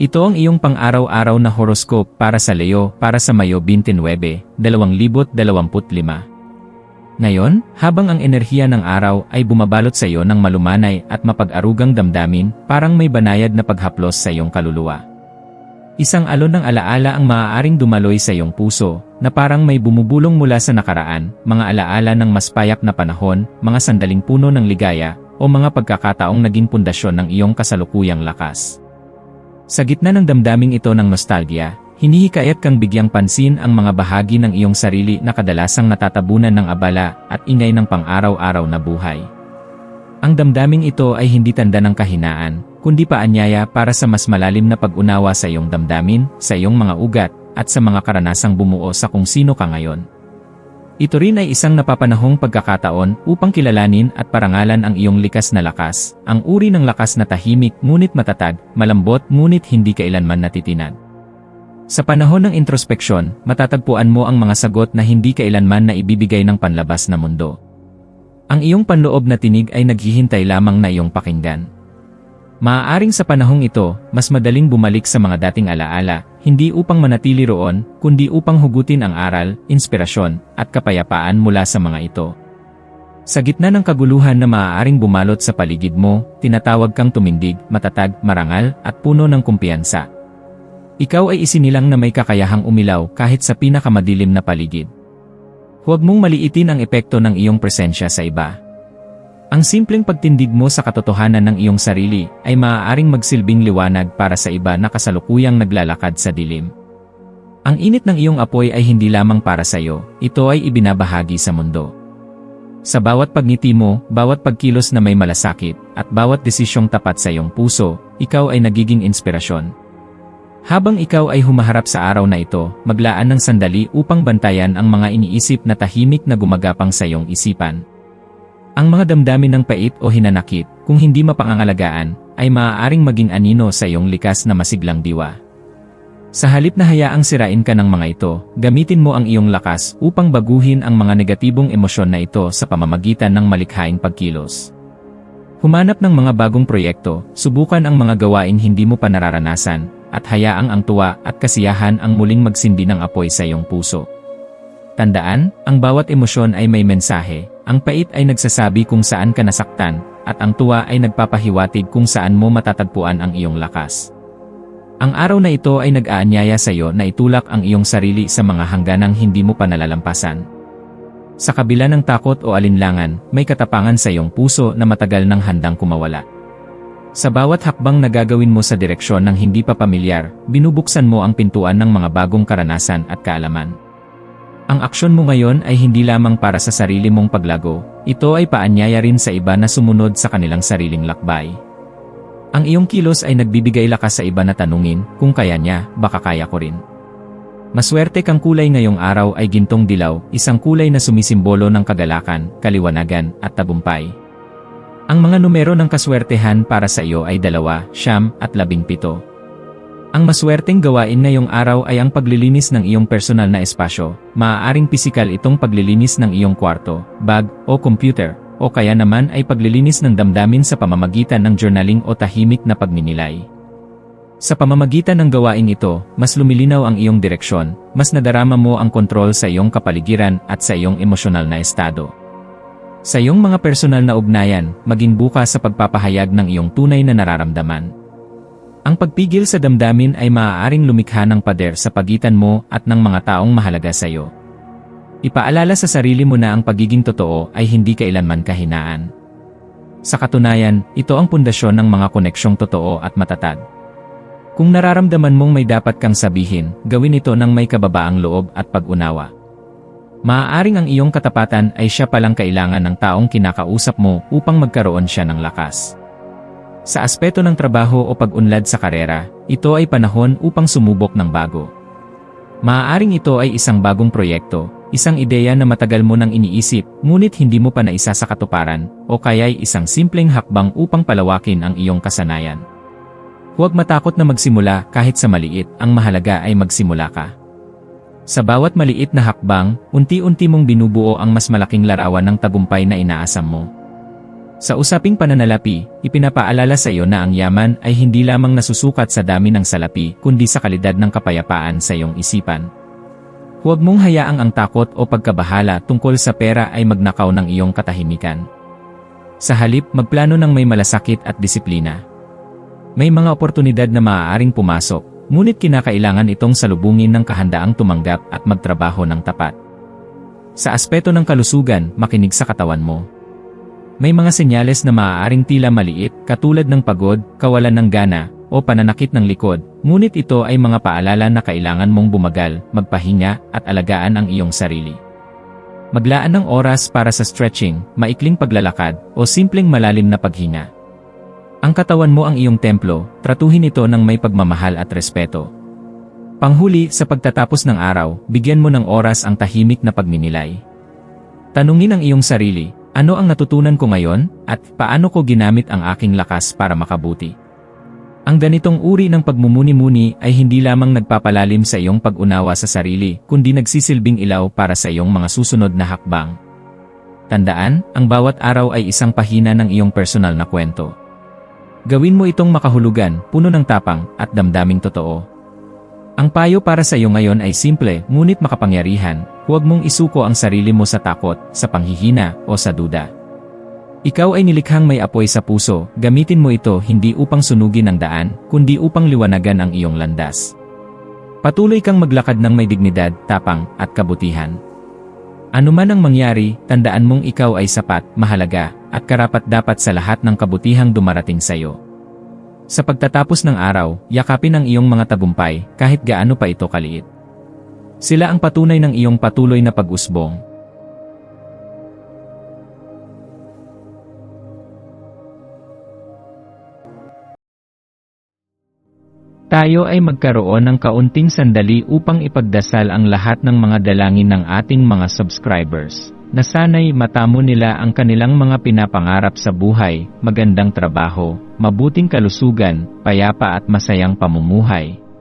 Ito ang iyong pang-araw-araw na horoscope para sa Leo para sa Mayo 29, 2025. Ngayon, habang ang enerhiya ng araw ay bumabalot sa iyo ng malumanay at mapag-arugang damdamin, parang may banayad na paghaplos sa iyong kaluluwa. Isang alon ng alaala ang maaaring dumaloy sa iyong puso, na parang may bumubulong mula sa nakaraan, mga alaala ng mas payak na panahon, mga sandaling puno ng ligaya, o mga pagkakataong naging pundasyon ng iyong kasalukuyang lakas. Sa gitna ng damdaming ito ng nostalgia, hinihikayat kang bigyang pansin ang mga bahagi ng iyong sarili na kadalasang natatabunan ng abala at ingay ng pang-araw-araw na buhay. Ang damdaming ito ay hindi tanda ng kahinaan, kundi paanyaya para sa mas malalim na pag-unawa sa iyong damdamin, sa iyong mga ugat, at sa mga karanasang bumuo sa kung sino ka ngayon. Ito rin ay isang napapanahong pagkakataon upang kilalanin at parangalan ang iyong likas na lakas, ang uri ng lakas na tahimik ngunit matatag, malambot ngunit hindi kailanman natitinag. Sa panahon ng introspeksyon, matatagpuan mo ang mga sagot na hindi kailanman na ibibigay ng panlabas na mundo. Ang iyong panloob na tinig ay naghihintay lamang na iyong pakinggan. Maaaring sa panahong ito, mas madaling bumalik sa mga dating alaala, hindi upang manatili roon, kundi upang hugutin ang aral, inspirasyon, at kapayapaan mula sa mga ito. Sa gitna ng kaguluhan na maaaring bumalot sa paligid mo, tinatawag kang tumindig, matatag, marangal, at puno ng kumpiyansa. Ikaw ay isinilang na may kakayahang umilaw kahit sa pinakamadilim na paligid. Huwag mong maliitin ang epekto ng iyong presensya sa iba. Ang simpleng pagtindig mo sa katotohanan ng iyong sarili ay maaaring magsilbing liwanag para sa iba na kasalukuyang naglalakad sa dilim. Ang init ng iyong apoy ay hindi lamang para sa iyo, ito ay ibinabahagi sa mundo. Sa bawat pagngiti mo, bawat pagkilos na may malasakit, at bawat desisyong tapat sa iyong puso, ikaw ay nagiging inspirasyon. Habang ikaw ay humaharap sa araw na ito, maglaan ng sandali upang bantayan ang mga iniisip na tahimik na gumagapang sa iyong isipan. Ang mga damdamin ng pait o hinanakit, kung hindi mapangangalagaan, ay maaaring maging anino sa iyong likas na masiglang diwa. Sa halip na hayaang sirain ka ng mga ito, gamitin mo ang iyong lakas upang baguhin ang mga negatibong emosyon na ito sa pamamagitan ng malikhaing pagkilos. Humanap ng mga bagong proyekto, subukan ang mga gawain hindi mo pa nararanasan, at hayaang ang tuwa at kasiyahan ang muling magsindi ng apoy sa iyong puso. Tandaan, ang bawat emosyon ay may mensahe, ang pait ay nagsasabi kung saan ka nasaktan, at ang tuwa ay nagpapahiwatig kung saan mo matatagpuan ang iyong lakas. Ang araw na ito ay nag-aanyaya sa iyo na itulak ang iyong sarili sa mga hangganang hindi mo pa nalalampasan. Sa kabila ng takot o alinlangan, may katapangan sa iyong puso na matagal nang handang kumawala. Sa bawat hakbang na gagawin mo sa direksyon ng hindi pa pamilyar, binubuksan mo ang pintuan ng mga bagong karanasan at kaalaman. Ang aksyon mo ngayon ay hindi lamang para sa sarili mong paglago, ito ay paanyaya rin sa iba na sumunod sa kanilang sariling lakbay. Ang iyong kilos ay nagbibigay lakas sa iba na tanungin, kung kaya niya, baka kaya ko rin. Maswerte kang kulay ngayong araw ay gintong dilaw, isang kulay na sumisimbolo ng kagalakan, kaliwanagan, at tabumpay. Ang mga numero ng kaswertehan para sa iyo ay dalawa, siyam, at labing pito. Ang maswerteng gawain ngayong araw ay ang paglilinis ng iyong personal na espasyo. Maaaring pisikal itong paglilinis ng iyong kwarto, bag, o computer, o kaya naman ay paglilinis ng damdamin sa pamamagitan ng journaling o tahimik na pagninilay. Sa pamamagitan ng gawain ito, mas lumilinaw ang iyong direksyon, mas nadarama mo ang kontrol sa iyong kapaligiran at sa iyong emosyonal na estado. Sa iyong mga personal na ugnayan, maging bukas sa pagpapahayag ng iyong tunay na nararamdaman. Ang pagpigil sa damdamin ay maaaring lumikha ng pader sa pagitan mo at ng mga taong mahalaga sa iyo. Ipaalala sa sarili mo na ang pagiging totoo ay hindi kailanman kahinaan. Sa katunayan, ito ang pundasyon ng mga koneksyong totoo at matatag. Kung nararamdaman mong may dapat kang sabihin, gawin ito ng may kababaang loob at pag-unawa. Maaaring ang iyong katapatan ay siya palang kailangan ng taong kinakausap mo upang magkaroon siya ng lakas. Sa aspeto ng trabaho o pag-unlad sa karera, ito ay panahon upang sumubok ng bago. Maaaring ito ay isang bagong proyekto, isang ideya na matagal mo nang iniisip, ngunit hindi mo pa naisa sa katuparan, o kaya'y isang simpleng hakbang upang palawakin ang iyong kasanayan. Huwag matakot na magsimula kahit sa maliit, ang mahalaga ay magsimula ka. Sa bawat maliit na hakbang, unti-unti mong binubuo ang mas malaking larawan ng tagumpay na inaasam mo. Sa usaping pananalapi, ipinapaalala sa iyo na ang yaman ay hindi lamang nasusukat sa dami ng salapi kundi sa kalidad ng kapayapaan sa iyong isipan. Huwag mong hayaang ang takot o pagkabahala tungkol sa pera ay magnakaw ng iyong katahimikan. Sa halip, magplano ng may malasakit at disiplina. May mga oportunidad na maaaring pumasok, ngunit kinakailangan itong salubungin ng kahandaang tumanggap at magtrabaho ng tapat. Sa aspeto ng kalusugan, makinig sa katawan mo. May mga senyales na maaaring tila maliit, katulad ng pagod, kawalan ng gana, o pananakit ng likod, ngunit ito ay mga paalala na kailangan mong bumagal, magpahinga, at alagaan ang iyong sarili. Maglaan ng oras para sa stretching, maikling paglalakad, o simpleng malalim na paghinga. Ang katawan mo ang iyong templo, tratuhin ito ng may pagmamahal at respeto. Panghuli, sa pagtatapos ng araw, bigyan mo ng oras ang tahimik na pagninilay. Tanungin ang iyong sarili, ano ang natutunan ko ngayon, at paano ko ginamit ang aking lakas para makabuti? Ang ganitong uri ng pagmumuni-muni ay hindi lamang nagpapalalim sa iyong pag-unawa sa sarili, kundi nagsisilbing ilaw para sa iyong mga susunod na hakbang. Tandaan, ang bawat araw ay isang pahina ng iyong personal na kwento. Gawin mo itong makahulugan, puno ng tapang, at damdaming totoo. Ang payo para sa iyo ngayon ay simple, ngunit makapangyarihan, huwag mong isuko ang sarili mo sa takot, sa panghihina, o sa duda. Ikaw ay nilikhang may apoy sa puso, gamitin mo ito hindi upang sunugin ang daan, kundi upang liwanagan ang iyong landas. Patuloy kang maglakad ng may dignidad, tapang, at kabutihan. Ano man ang mangyari, tandaan mong ikaw ay sapat, mahalaga, at karapat-dapat sa lahat ng kabutihang dumarating sa iyo. Sa pagtatapos ng araw, yakapin ang iyong mga tagumpay, kahit gaano pa ito kaliit. Sila ang patunay ng iyong patuloy na pag-usbong. Tayo ay magkaroon ng kaunting sandali upang ipagdasal ang lahat ng mga dalangin ng ating mga subscribers, na sana'y matamo nila ang kanilang mga pinapangarap sa buhay, magandang trabaho, mabuting kalusugan, payapa at masayang pamumuhay,